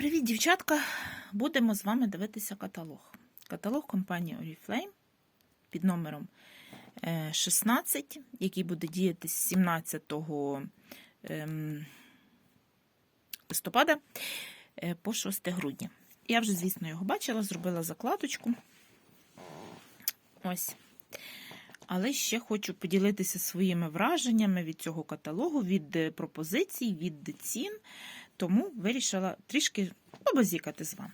Привіт, дівчатка! Будемо з вами дивитися каталог. Каталог компанії Oriflame під номером е, 16, який буде діяти з 17 ем, листопада е, по 6 грудня. Я вже, звісно, його бачила, зробила закладочку. Ось. Але ще хочу поділитися своїми враженнями від цього каталогу, від е, пропозицій, від цін. Тому вирішила трішки побазікати з вами.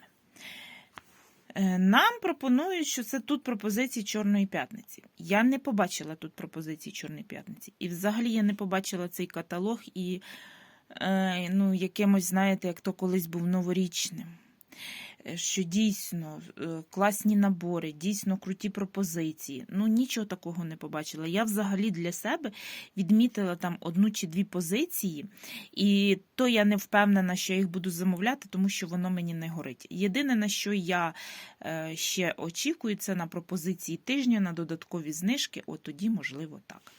Е, Нам пропонують, що це тут пропозиції Чорної п'ятниці. Я не побачила тут пропозиції Чорної п'ятниці. І взагалі я не побачила цей каталог і е, ну, якимось, знаєте, як то колись був новорічним. Е, Що дійсно е, класні набори, дійсно круті пропозиції. Ну, нічого такого не побачила. Я взагалі для себе відмітила там одну чи дві позиції, і то я не впевнена, що я їх буду замовляти, тому що воно мені не горить. Єдине, на що я е, ще очікую, це на пропозиції тижня, на додаткові знижки, от тоді, можливо, так.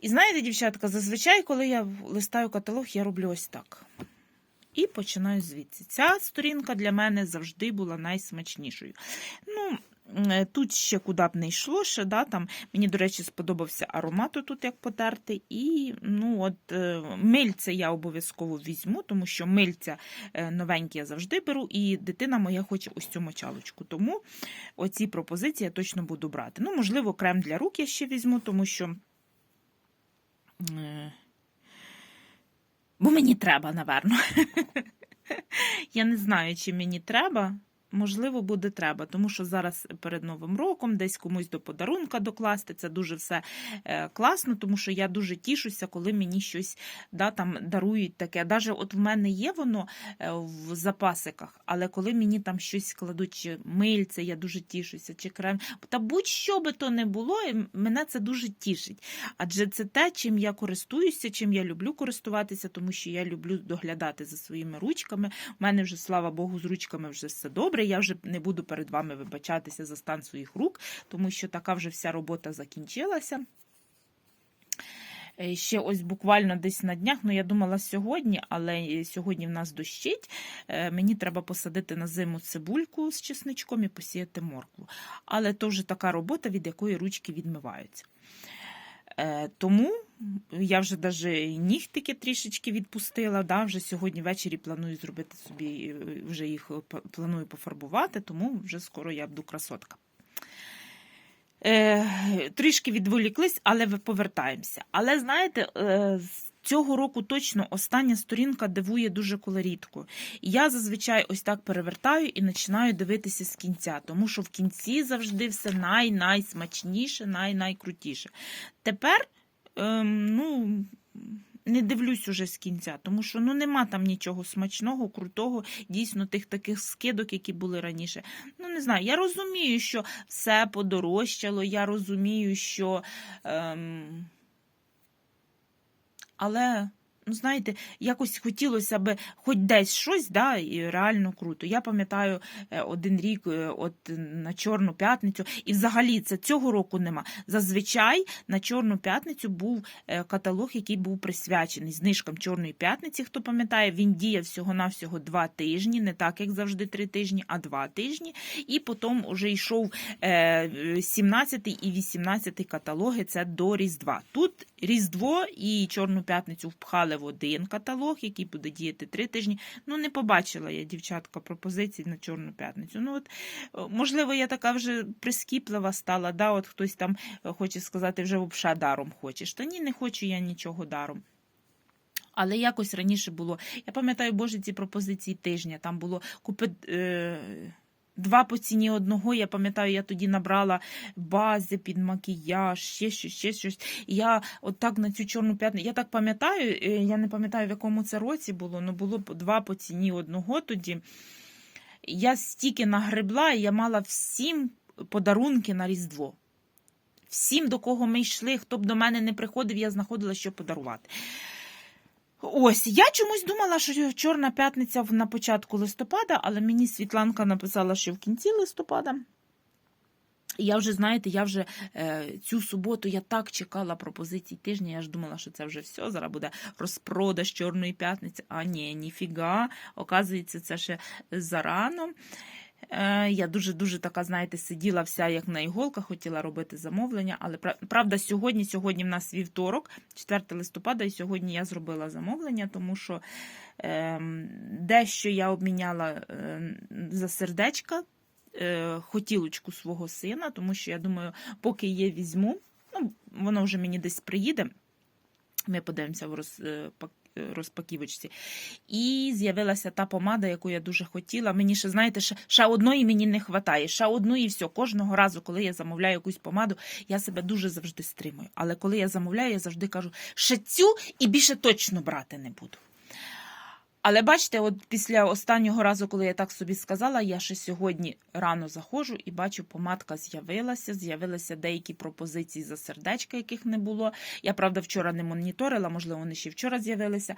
І знаєте, дівчатка, зазвичай, коли я листаю каталог, я роблю ось так. І починаю звідси. Ця сторінка для мене завжди була найсмачнішою. Ну, е, Тут ще куди б не йшло, ще, да, там, мені, до речі, сподобався аромат тут як потерти. І ну, от, е, мильце я обов'язково візьму, тому що мильця е, новенькі я завжди беру, і дитина моя хоче ось цю мочалочку. Тому оці пропозиції я точно буду брати. Ну, можливо, крем для рук я ще візьму, тому що. Бо мені треба, напевно. Я не знаю, чи мені треба. Можливо, буде треба, тому що зараз перед Новим роком десь комусь до подарунка докласти. Це дуже все е, класно, тому що я дуже тішуся, коли мені щось да, там дарують таке. Даже от в мене є воно е, в запасиках, але коли мені там щось кладуть, чи мильце, я дуже тішуся, чи крем. Та будь-що би то не було, і мене це дуже тішить. Адже це те, чим я користуюся, чим я люблю користуватися, тому що я люблю доглядати за своїми ручками. У мене вже, слава Богу, з ручками вже все добре. Я вже не буду перед вами вибачатися за стан своїх рук, тому що така вже вся робота закінчилася. Е, Ще ось буквально десь на днях, ну я думала сьогодні, але сьогодні в нас дощить. Е, Мені треба посадити на зиму цибульку з чесничком і посіяти моркву. Але то вже така робота, від якої ручки відмиваються. Е, Тому я вже навіть нігтики трішечки відпустила. Да, Вже сьогодні ввечері планую зробити собі, е, вже їх планую пофарбувати, тому вже скоро я буду красотка. Е, трішки відволіклись, але повертаємося. Але знаєте, е, цього року точно остання сторінка дивує дуже колорітко. Я зазвичай ось так перевертаю і починаю дивитися з кінця, тому що в кінці завжди все най-найсмачніше, най-найкрутіше. Тепер, ем, ну. Не дивлюсь уже з кінця, тому що ну нема там нічого смачного, крутого, дійсно тих таких скидок, які були раніше. Ну не знаю, я розумію, що все подорожчало, я розумію, що. Ем... Але, ну знаєте, якось хотілося б хоч десь щось, да, і реально круто. Я пам'ятаю е, один рік е, от на Чорну п'ятницю, і взагалі це цього року нема. Зазвичай на Чорну п'ятницю був е, каталог, який був присвячений знижкам Чорної п'ятниці. Хто пам'ятає, він діяв всього-навсього два тижні, не так, як завжди, три тижні, а два тижні. І потім вже йшов е, 17 і 18 каталоги. Це до Різдва. Тут Різдво і Чорну п'ятницю впхали в один каталог, який буде діяти три тижні. Ну, не побачила я, дівчатка, пропозицій на Чорну п'ятницю. Ну, от, можливо, я така вже прискіплива стала, да, от хтось там е, хоче сказати, вже вовша даром хочеш. Та ні, не хочу я нічого даром. Але якось раніше було. Я пам'ятаю, боже, ці пропозиції тижня. Там було купи. Е... Два по ціні одного, я пам'ятаю, я тоді набрала бази під макіяж, ще щось, ще щось. Я от так на цю чорну п'ятницю, я так пам'ятаю, е, я не пам'ятаю, в якому це році було, але було по- два по ціні одного тоді. Я стільки нагребла, і я мала всім подарунки на Різдво. Всім, до кого ми йшли, хто б до мене не приходив, я знаходила, що подарувати. Ось, я чомусь думала, що Чорна п'ятниця на початку листопада, але мені Світланка написала, що в кінці листопада. Я вже, знаєте, я вже е, цю суботу я так чекала пропозицій тижня. Я ж думала, що це вже все. Зараз буде розпродаж Чорної п'ятниці. А ні, ніфіга. Оказується, це ще зарано. Е, я дуже-дуже така, знаєте, сиділа вся як на іголках, хотіла робити замовлення, але правда, сьогодні, сьогодні в нас вівторок, 4 листопада, і сьогодні я зробила замовлення, тому що е, дещо я обміняла е, за сердечка е, хотілочку свого сина, тому що я думаю, поки є, візьму. Ну, воно вже мені десь приїде. Ми подивимося в роз, е, пак- е, розпаківочці. І з'явилася та помада, яку я дуже хотіла. Мені ще, знаєте, ще, ще одної мені не вистачає. Ще одної і все. Кожного разу, коли я замовляю якусь помаду, я себе дуже завжди стримую. Але коли я замовляю, я завжди кажу, ще цю і більше точно брати не буду. Але бачите, от після останнього разу, коли я так собі сказала, я ще сьогодні рано заходжу і бачу, помадка з'явилася. З'явилися деякі пропозиції за сердечка, яких не було. Я, правда, вчора не моніторила, можливо, вони ще вчора з'явилися.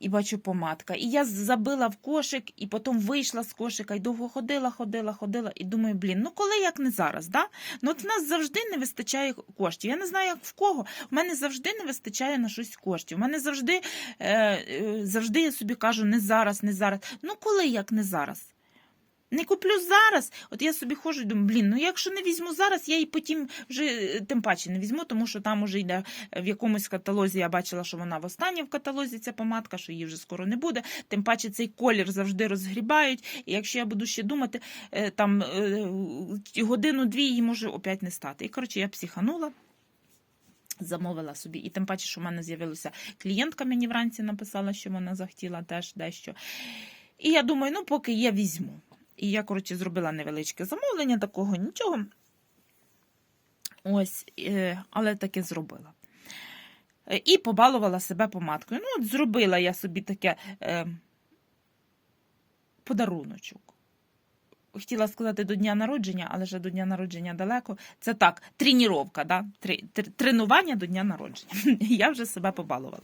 І бачу помадка. І я забила в кошик, і потім вийшла з кошика, і довго ходила, ходила, ходила. І думаю, блін, ну коли як не зараз, да? Ну от в нас завжди не вистачає коштів. Я не знаю, як в кого. В мене завжди не вистачає на щось коштів. У мене завжди, е, е, завжди я собі кажу, не зараз, не зараз. Ну коли як не зараз? Не куплю зараз. От я собі ходжу і думаю, блін, ну якщо не візьму зараз, я її потім вже е, тим паче не візьму, тому що там уже йде е, в якомусь каталозі. Я бачила, що вона в останній в каталозі ця помадка, що її вже скоро не буде. Тим паче цей колір завжди розгрібають. І якщо я буду ще думати, е, там годину-дві її може опять не стати. І коротше, я психанула. Замовила собі, і тим паче, що в мене з'явилася клієнтка, мені вранці написала, що вона захотіла теж дещо. І я думаю, ну, поки я візьму. І я, коротше, зробила невеличке замовлення, такого нічого. Ось, е, але таке зробила. Е, І побалувала себе помадкою. Ну, от зробила я собі таке е, подаруночок. Хотіла сказати до дня народження, але вже до дня народження далеко. Це так, тренування, да? Тре- тр- тренування до дня народження. Я вже себе побалувала.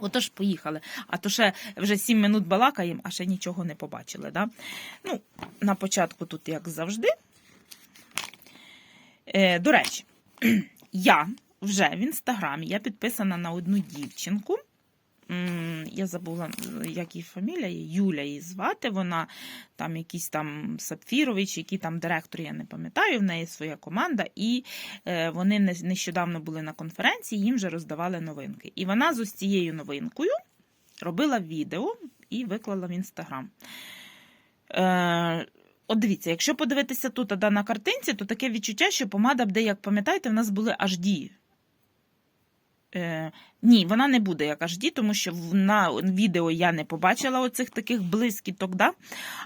Отож, поїхали. А то ще вже 7 минут балакаємо, а ще нічого не побачили. Да? Ну, на початку тут, як завжди. Е, до речі, я вже в інстаграмі я підписана на одну дівчинку. Я забула, як її фамілія, Юля її звати. Вона там якийсь там Сапфірович, який там директор, я не пам'ятаю, в неї своя команда, і е, вони нещодавно були на конференції, їм вже роздавали новинки. І вона з ось цією новинкою робила відео і виклала в інстаграм. Е, От дивіться, якщо подивитися тут на картинці, то таке відчуття, що помада буде, як пам'ятаєте, в нас були HD. Е, ні, вона не буде як HD, тому що на відео я не побачила оцих таких блискіток, да?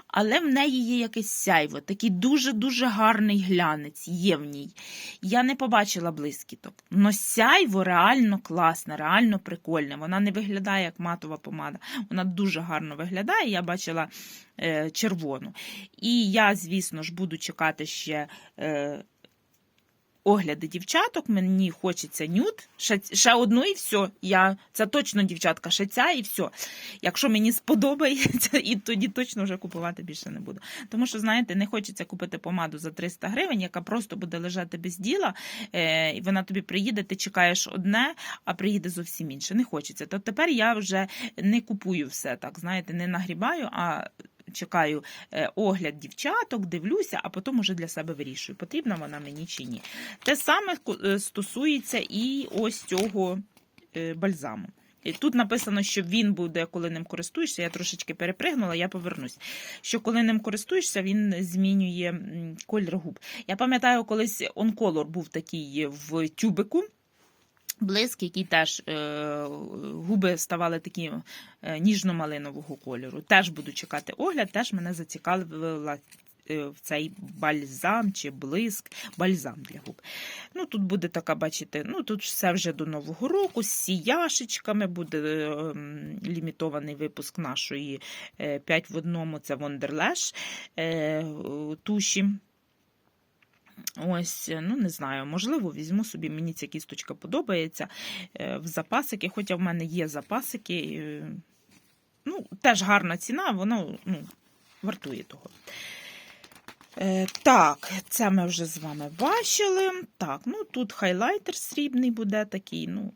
але в неї є якесь сяйво, такий дуже-дуже гарний глянець є в ній. Я не побачила блискіток. Но сяйво реально класне, реально прикольне. Вона не виглядає як матова помада. Вона дуже гарно виглядає. Я бачила е, червону. І я, звісно ж, буду чекати ще. Е, Огляди дівчаток, мені хочеться нюд, ще, ще одну і все. Я, це точно дівчатка, ще ця і все. Якщо мені сподобається, і тоді точно вже купувати більше не буду. Тому що, знаєте, не хочеться купити помаду за 300 гривень, яка просто буде лежати без діла, е, і вона тобі приїде, ти чекаєш одне, а приїде зовсім інше. Не хочеться. То тепер я вже не купую все так, знаєте, не нагрібаю, а чекаю е, огляд дівчаток, дивлюся, а потім уже для себе вирішую, потрібна вона мені чи ні. Те саме е, стосується і ось цього е, бальзаму. Тут написано, що він буде, коли ним користуєшся. Я трошечки перепригнула, я повернусь. Що коли ним користуєшся, він змінює колір губ. Я пам'ятаю, колись онколор був такий в тюбику. Блиск, який теж е, губи ставали такі е, ніжно-малинового кольору. Теж буду чекати огляд, теж мене зацікавила е, в цей бальзам чи блиск, бальзам для губ. Ну, тут буде така, бачите, ну тут все вже до Нового року з сіяшечками, буде е, лімітований випуск нашої 5 в одному, це Wonderlash е, туші. Ось, ну не знаю, можливо, візьму собі, мені ця кісточка подобається е, в запасики, хоча в мене є запасики. е, Ну, теж гарна ціна, воно ну, вартує того. Е, так, це ми вже з вами бачили. Так, ну тут хайлайтер срібний буде такий. Ну,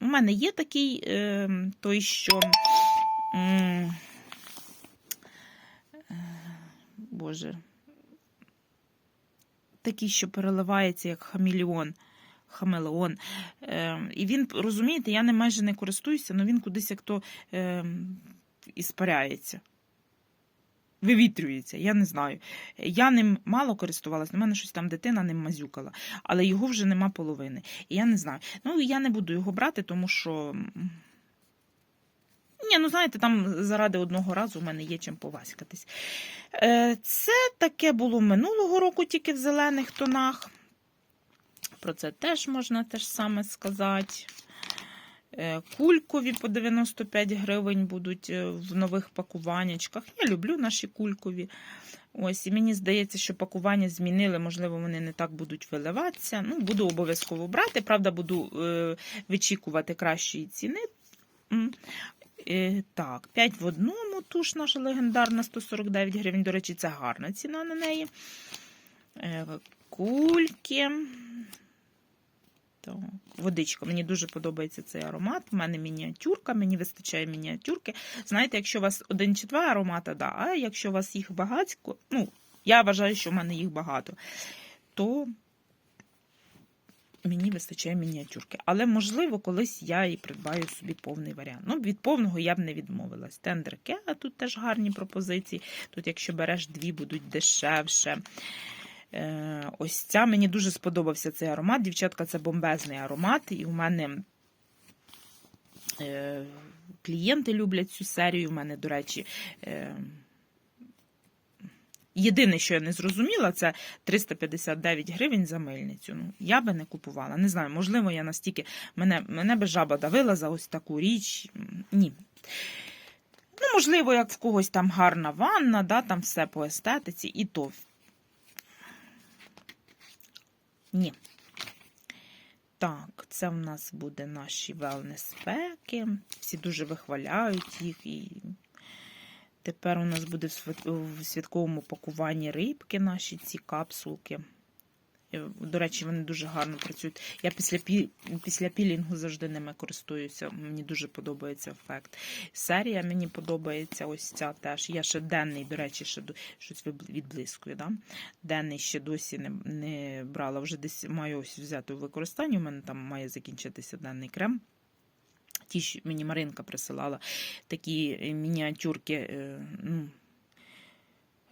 у мене є такий е, той, що. е, Боже. Такий, що переливається як хамелеон. Хамелеон. Е, і він, розумієте, я ним майже не користуюся, але він кудись як то е, іспаряється. Вивітрюється, я не знаю. Я ним мало користувалась, на мене щось там дитина ним мазюкала, але його вже нема половини. І я не знаю. Ну, я не буду його брати, тому що. Ні, ну знаєте, там заради одного разу в мене є чим поваськатись. Е, Це таке було минулого року, тільки в зелених тонах. Про це теж можна теж саме сказати. Е, Кулькові по 95 гривень будуть е, в нових пакуваннячках. Я люблю наші кулькові. Ось, і мені здається, що пакування змінили, можливо, вони не так будуть виливатися. Ну, буду обов'язково брати. Правда, буду вичікувати кращої ціни. Е, так, 5 в одному туш наша легендарна 149 гривень. До речі, це гарна ціна на неї. Е, кульки. Так, водичка. Мені дуже подобається цей аромат. У мене мініатюрка, мені вистачає мініатюрки. Знаєте, якщо у вас один чи два аромата, да, а якщо у вас їх багатько, ну, я вважаю, що в мене їх багато, то мені вистачає мініатюрки. Але, можливо, колись я і придбаю собі повний варіант. Ну, від повного я б не відмовилась. Тендерке, а тут теж гарні пропозиції. Тут, якщо береш дві, будуть дешевше. Е, Ось ця мені дуже сподобався цей аромат. Дівчатка, це бомбезний аромат, і у мене е, клієнти люблять цю серію. У мене, до речі, е, єдине, що я не зрозуміла, це 359 гривень за мильницю. Ну, я би не купувала. Не знаю, можливо, я настільки. Мене, мене би жаба давила за ось таку річ. Ні. Ну, можливо, як в когось там гарна ванна, да, там все по естетиці, і то ні. Так, це в нас буде наші велнес-пеки. Всі дуже вихваляють їх. І тепер у нас буде в святковому пакуванні рибки наші ці капсулки. Е, До речі, вони дуже гарно працюють. Я після, пі... після пілінгу завжди ними користуюся. Мені дуже подобається ефект. Серія мені подобається ось ця теж. Я ще денний, до речі, ще до- щось відблискує. Да? Денний ще досі не, не брала. Вже десь маю ось взяти у використанні. У мене там має закінчитися денний крем. Ті, що мені Маринка присилала такі е, мініатюрки. е, Ну,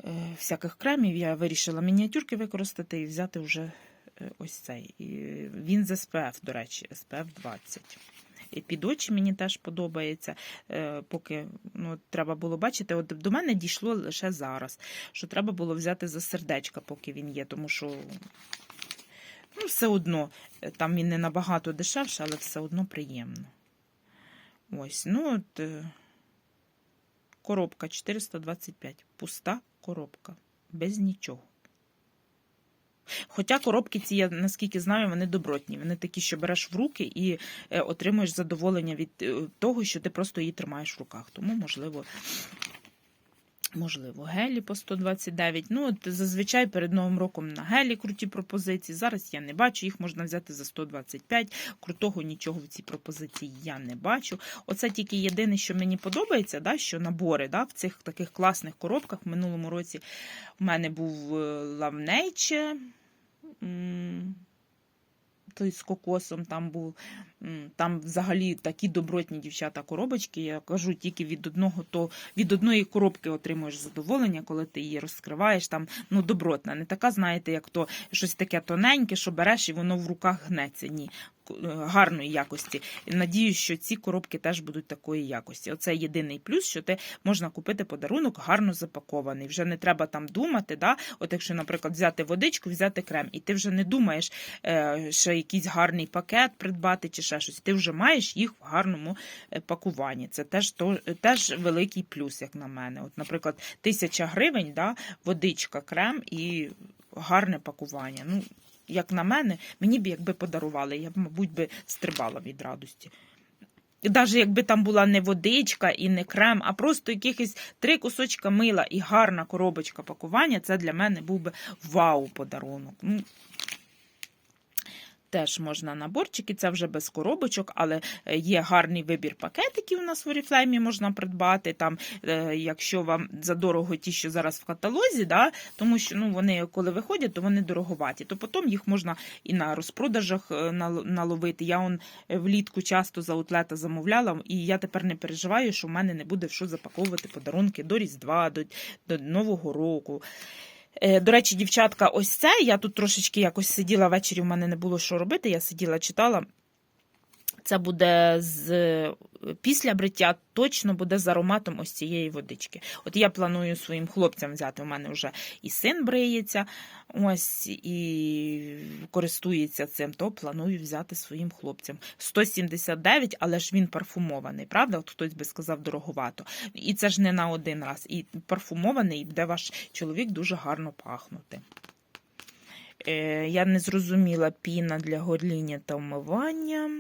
е, всяких кремів. Я вирішила мініатюрки використати і взяти вже ось цей. Він з SPF, до речі, SPF 20. І під очі мені теж подобається. Поки ну, треба було бачити, от до мене дійшло лише зараз, що треба було взяти за сердечка, поки він є, тому що ну, все одно там він не набагато дешевше, але все одно приємно. Ось, ну от. е, Коробка 425. Пуста коробка. Без нічого. Хоча коробки ці, я наскільки знаю, вони добротні. Вони такі, що береш в руки і е, отримуєш задоволення від е, того, що ти просто її тримаєш в руках. Тому, можливо, можливо, гелі по 129. Ну, от зазвичай перед Новим роком на гелі круті пропозиції. Зараз я не бачу, їх можна взяти за 125. Крутого нічого в цій пропозиції я не бачу. Оце тільки єдине, що мені подобається, да, що набори да, в цих таких класних коробках. В минулому році у мене був е, Love той з кокосом там був. Там взагалі такі добротні дівчата коробочки. Я кажу, тільки від одного то від одної коробки отримуєш задоволення, коли ти її розкриваєш. Там ну добротна, не така, знаєте, як то щось таке тоненьке, що береш і воно в руках гнеться. Ні. Е, Гарної якості. І Надіюсь, що ці коробки теж будуть такої якості. Оце єдиний плюс, що ти можна купити подарунок гарно запакований. Вже не треба там думати. Да? От якщо, наприклад, взяти водичку, взяти крем, і ти вже не думаєш, е, ще якийсь гарний пакет придбати чи ще щось. Ти вже маєш їх в гарному е, пакуванні. Це теж то, теж великий плюс, як на мене. От, наприклад, тисяча гривень, да, водичка, крем і гарне пакування. Ну, як на мене, мені б якби подарували, я б, мабуть, би стрибала від радості. навіть якби там була не водичка і не крем, а просто якихось три кусочка мила і гарна коробочка пакування, це для мене був би вау подарунок. Ну, Теж можна наборчики, це вже без коробочок, але е, є гарний вибір пакетиків у нас в Oriflame можна придбати. Там, е, якщо вам задорого ті, що зараз в каталозі, да, тому що ну, вони, коли виходять, то вони дороговаті. То потім їх можна і на розпродажах е, наловити. Я он влітку часто за аутлета замовляла, і я тепер не переживаю, що в мене не буде в що запаковувати подарунки до Різдва, до, до Нового року. Е, До речі, дівчатка, ось це. Я тут трошечки якось сиділа ввечері, в мене не було що робити. Я сиділа, читала. Це буде з після бриття, точно буде з ароматом ось цієї водички. От я планую своїм хлопцям взяти. У мене вже і син бриється, ось і користується цим, то планую взяти своїм хлопцям. 179, але ж він парфумований, правда? От хтось би сказав дороговато. І це ж не на один раз. І парфумований, буде ваш чоловік дуже гарно пахнути. Е, я не зрозуміла піна для горління та вмивання.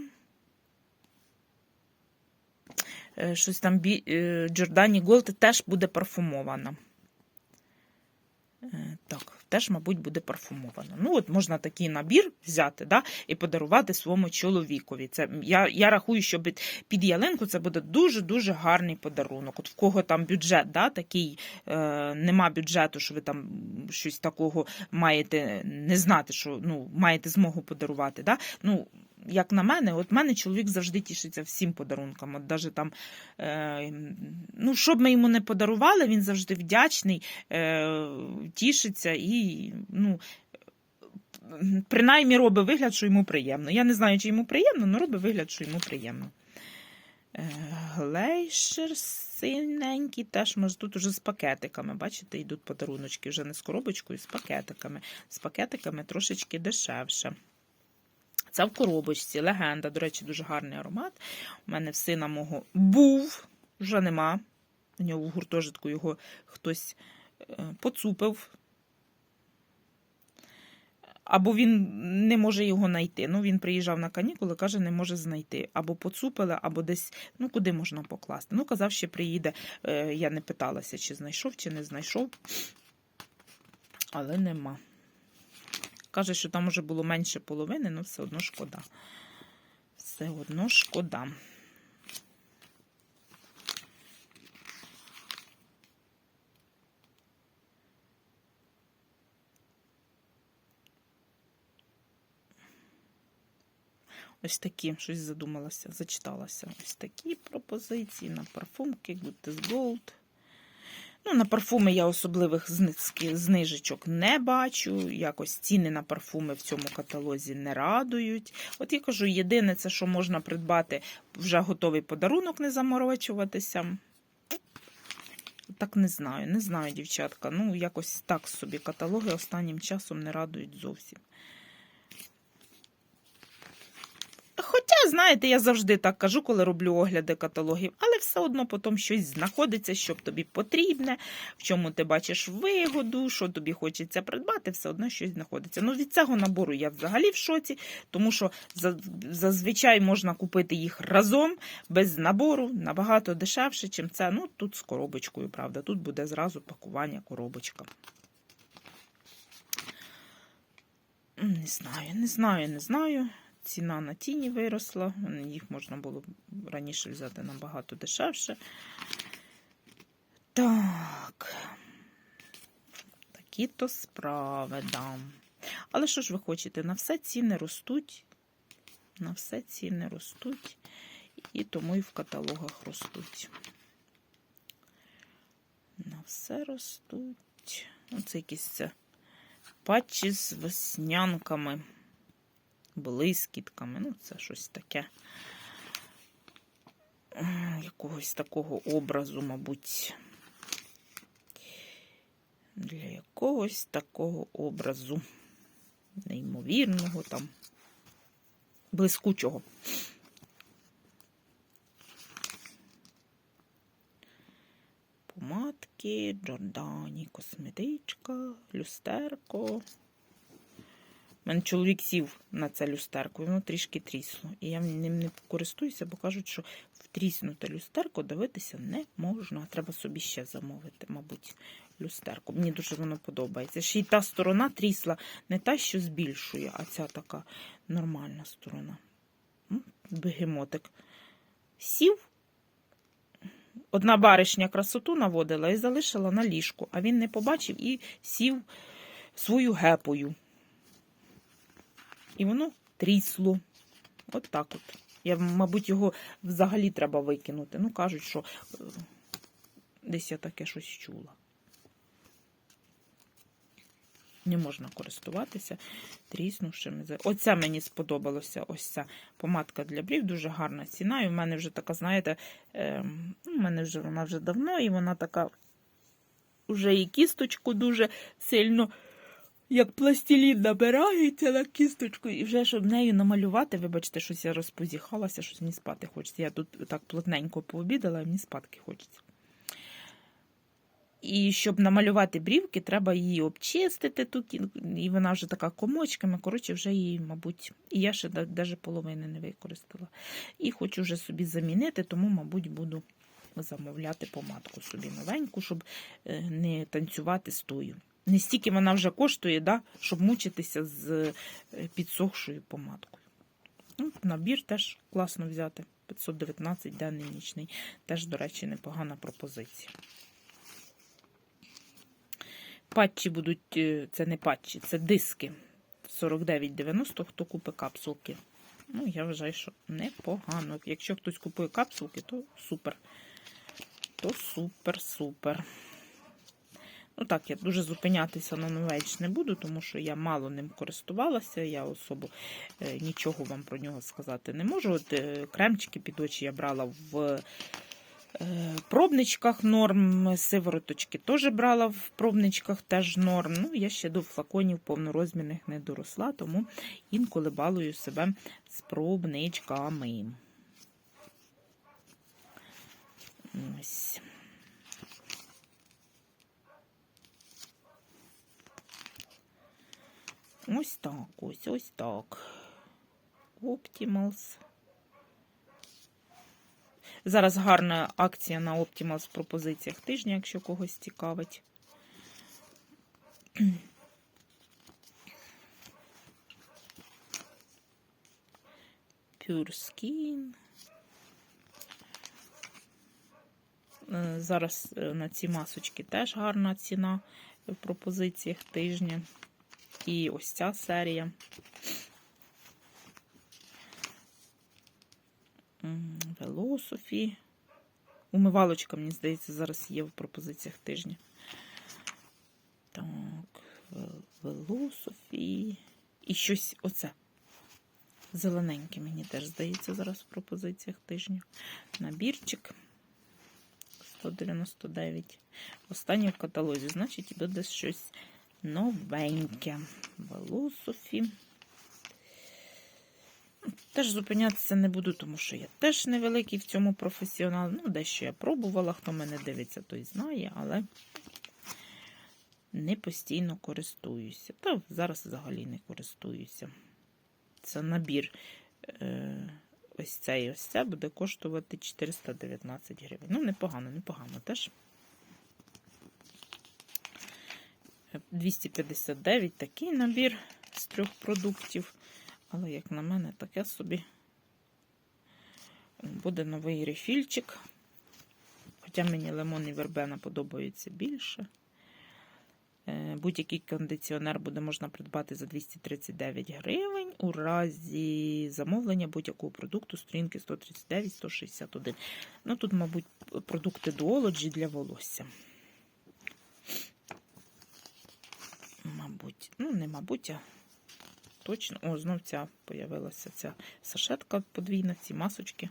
Е, Щось там е, Giordani теж буде парфумована. Е, Так, теж, мабуть, буде парфумована. Ну, от можна такий набір взяти да, і подарувати своєму чоловікові. Це, я, я рахую, що під ялинку це буде дуже-дуже гарний подарунок. От в кого там бюджет да, такий, е, нема бюджету, що ви там щось такого маєте не знати, що ну, маєте змогу подарувати. Да? Ну, як на мене, от мене чоловік завжди тішиться всім подарункам. От даже там, е, ну, що б ми йому не подарували, він завжди вдячний, е, тішиться і, ну, принаймні робить вигляд, що йому приємно. Я не знаю, чи йому приємно, але робить вигляд, що йому приємно. Е, Глейшер синенький, теж може тут уже з пакетиками. Бачите, йдуть подаруночки вже не з коробочкою, з пакетиками. З пакетиками трошечки дешевше. Це в коробочці, легенда. До речі, дуже гарний аромат. У мене в сина мого був, вже нема. У нього в гуртожитку його хтось е, поцупив. Або він не може його знайти. Ну, він приїжджав на канікули, каже, не може знайти. Або поцупили, або десь, ну, куди можна покласти. Ну, казав, ще приїде. Е, Я не питалася, чи знайшов, чи не знайшов. Але нема. Каже, що там уже було менше половини, але все одно шкода. Все одно шкода. Ось такі, щось задумалася, зачиталася. Ось такі пропозиції на парфумки Good Gold. Ну, на парфуми я особливих знижечок не бачу. Якось ціни на парфуми в цьому каталозі не радують. От я кажу, єдине, це що можна придбати вже готовий подарунок, не заморочуватися. Так не знаю, не знаю, дівчатка. Ну, якось так собі каталоги останнім часом не радують зовсім. Знаєте, я завжди так кажу, коли роблю огляди каталогів, але все одно потім щось знаходиться, що тобі потрібне, в чому ти бачиш вигоду, що тобі хочеться придбати, все одно щось знаходиться. Ну, від цього набору я взагалі в шоці, тому що зазвичай можна купити їх разом, без набору, набагато дешевше, чим це. Ну, тут з коробочкою, правда. Тут буде зразу пакування коробочка. Не знаю, не знаю, не знаю. Ціна на тіні виросла. Їх можна було раніше взяти набагато дешевше. Так. Такі то справи, да. Але що ж ви хочете? На все ціни ростуть. На все ціни ростуть. І тому і в каталогах ростуть. На все ростуть. Оце якісь патчі з веснянками блискітками. Ну, це щось таке. Якогось такого образу, мабуть. Для якогось такого образу. Неймовірного там. Блискучого. Помадки, Джордані, косметичка, люстерко. Мене чоловік сів на це люстерко, і воно трішки трісло. І я ним не користуюся, бо кажуть, що в тріснуте люстерко дивитися не можна. Треба собі ще замовити, мабуть, люстерку. Мені дуже воно подобається. Ще й та сторона трісла, не та, що збільшує, а ця така нормальна сторона. Бегемотик. Сів. Одна баришня красоту наводила і залишила на ліжку, а він не побачив і сів свою гепою. І воно трісло. От так от. Я, мабуть, його взагалі треба викинути. Ну, кажуть, що е, десь я таке щось чула. Не можна користуватися тріснувшими. Оця мені сподобалося. Ось ця помадка для брів, дуже гарна ціна. І в мене вже така, знаєте, в мене вже вона вже давно, і вона така вже і кісточку дуже сильно, як пластилін набирається на кісточку, і вже щоб нею намалювати, вибачте, щось я розпозіхалася, щось мені спати хочеться. Я тут так плотненько пообідала, і мені спадки хочеться. І щоб намалювати брівки, треба її обчистити, ту, і вона вже така комочками. Коротше, вже її, мабуть, і я ще навіть половини не використала. І хочу вже собі замінити, тому, мабуть, буду замовляти помадку собі новеньку, щоб е, не танцювати з тою. Не стільки вона вже коштує, да, щоб мучитися з е, підсохшою помадкою. Ну, набір теж класно взяти. 519 денний нічний. Теж, до речі, непогана пропозиція. Патчі будуть, е, це не патчі, це диски. 49,90, хто купить капсулки. Ну, я вважаю, що непогано. Якщо хтось купує капсулки, то супер. То супер, супер. Ну так, я дуже зупинятися на новеч не буду, тому що я мало ним користувалася, я особо е, нічого вам про нього сказати не можу. От е, кремчики під очі я брала в е, пробничках норм, сивороточки теж брала в пробничках теж норм. Ну, я ще до флаконів повнорозмірних не доросла, тому інколи балую себе з пробничками. Ось. Ось так, ось, ось так. Optimals. Зараз гарна акція на Optimals в пропозиціях тижня, якщо когось цікавить. Pure Skin. Е, Зараз е, на ці масочки теж гарна ціна в пропозиціях тижня. І ось ця серія. Велософі. Умивалочка, мені здається, зараз є в пропозиціях тижня. Так, Велософі. І щось оце. Зелененьке, мені теж здається, зараз в пропозиціях тижня. Набірчик 199. Останнє в каталозі, значить, іде десь щось новеньке. Велософі. Теж зупинятися не буду, тому що я теж невеликий в цьому професіонал. Ну, дещо я пробувала, хто мене дивиться, той знає, але не постійно користуюся. Та зараз взагалі не користуюся. Це набір. Е, ось цей ось це буде коштувати 419 гривень. Ну, непогано, непогано теж. 259 такий набір з трьох продуктів. Але, як на мене, таке собі буде новий рефільчик. Хоча мені лимон і вербена подобаються більше. Е, Будь-який кондиціонер буде можна придбати за 239 гривень у разі замовлення будь-якого продукту сторінки 139-161. Ну, тут, мабуть, продукти Duology для волосся. Мабуть, ну, не мабуть, а точно. О, знов ця появилася ця сашетка подвійна, ці масочки.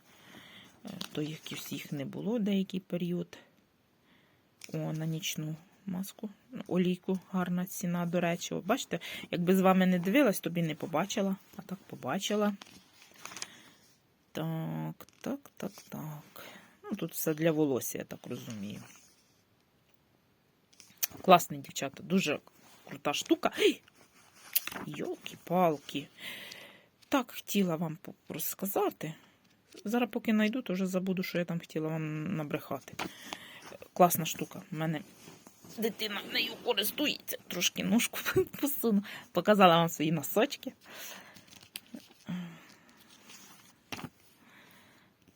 Е, То якось їх не було деякий період. О, на нічну маску. Олійку, гарна ціна, до речі. О, бачите, якби з вами не дивилась, тобі не побачила. А так побачила. Так, так, так, так. Ну, тут все для волосся, я так розумію. Класний, дівчата, дуже крута штука. Йолки-палки. Так хотіла вам розказати. Зараз, поки знайду, то вже забуду, що я там хотіла вам набрехати. Класна штука. У мене дитина нею користується. Трошки ножку посуну. Показала вам свої носочки.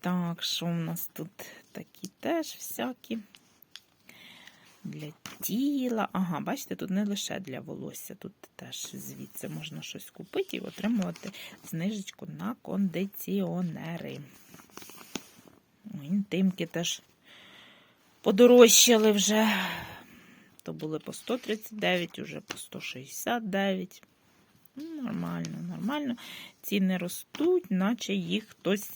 Так, що в нас тут такі теж всякі. Для тіла. Ага, бачите, тут не лише для волосся, тут теж звідси можна щось купити і отримувати знижечку на кондиціонери. О, Інтимки теж подорожчали вже. То були по 139, уже по 169. Ну, Нормально, нормально. Ціни ростуть, наче їх хтось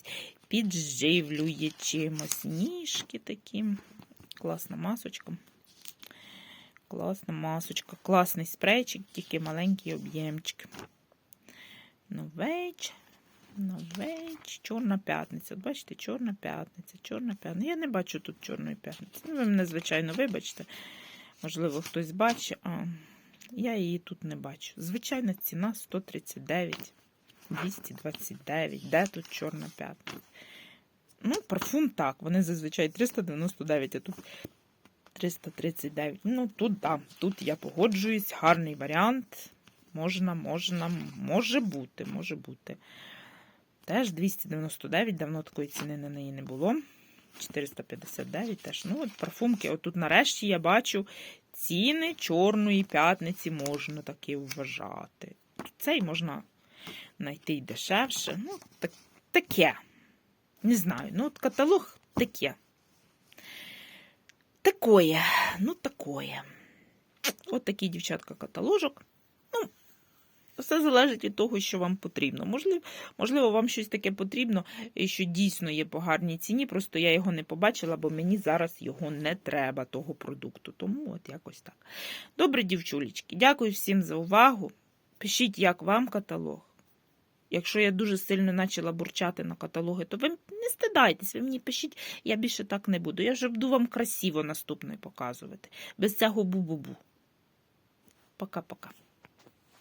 підживлює чимось. Ніжки такі. Класна масочка. Класна масочка. Класний спрейчик, тільки маленький об'ємчик. Новеч. Новеч. Чорна п'ятниця. От Бачите, чорна п'ятниця, чорна п'ятниця. Я не бачу тут чорної п'ятниці. Ну, ви мене, звичайно, вибачте. Можливо, хтось бачить, а я її тут не бачу. Звичайна ціна 139, 229. Де тут чорна п'ятниця? Ну, парфум так. Вони зазвичай 399, а тут 339. Ну, тут так, тут я погоджуюсь, гарний варіант. Можна, можна, може бути, може бути. Теж 299, давно такої ціни на неї не було. 459 теж. Ну, от парфумки. Отут нарешті я бачу ціни чорної п'ятниці можна таки вважати. Цей можна знайти й дешевше. Ну, так, таке. Не знаю. Ну, от каталог таке. Такое. Ну, такое. От такий, дівчатка, каталожок. Ну, все залежить від того, що вам потрібно. Можливо, можливо, вам щось таке потрібно, що дійсно є по гарній ціні. Просто я його не побачила, бо мені зараз його не треба, того продукту. Тому от якось так. Добре, дівчулечки, дякую всім за увагу. Пишіть, як вам каталог. Якщо я дуже сильно почала бурчати на каталоги, то ви не стидайтесь, ви мені пишіть, я більше так не буду. Я вже буду вам красиво наступний показувати. Без цього бу-бу-бу. Пока-пока.